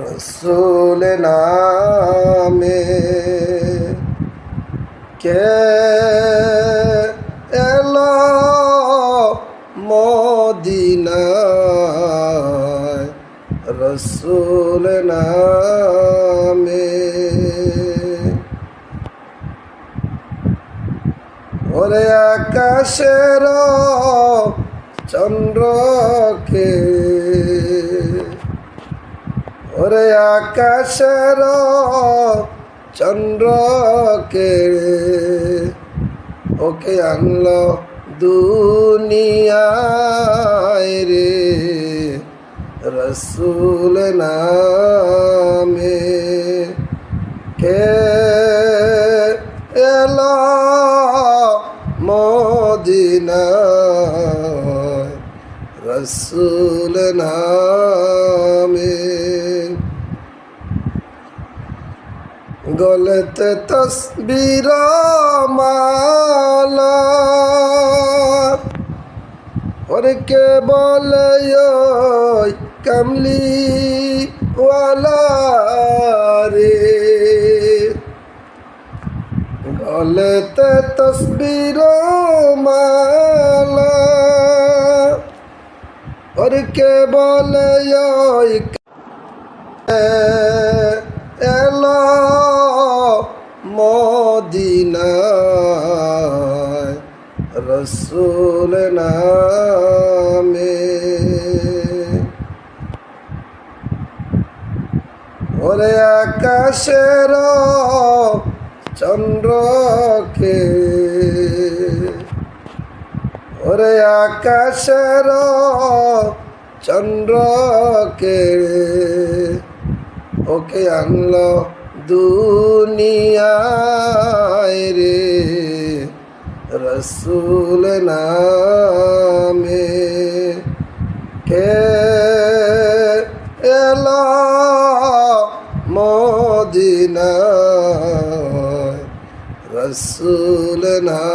রসুল নামে। কে এলো মদিনায় রসুল নামে? ওরে আকাশের চন্দ্রকে ওরে আকাশের চন্দ্রকে ওকে আনলো দুনিয়ায় রে। রসুল নামে কে এলো মদিনায়? রসুল নামে গলতে তসবির মালা। ওরে কে বলে কামলি ওয়ালা রে গলতে তসবির মালা। ওরে কে বলে এলা মদিনায় রসুল নামে। ওরে আকাশের চন্দ্রকে ওরে আকাশের চন্দ্রকে ওকে আনলো দুনিয়ায় রে রসুল নামে কে এলো মদিনায়? রসুল নামে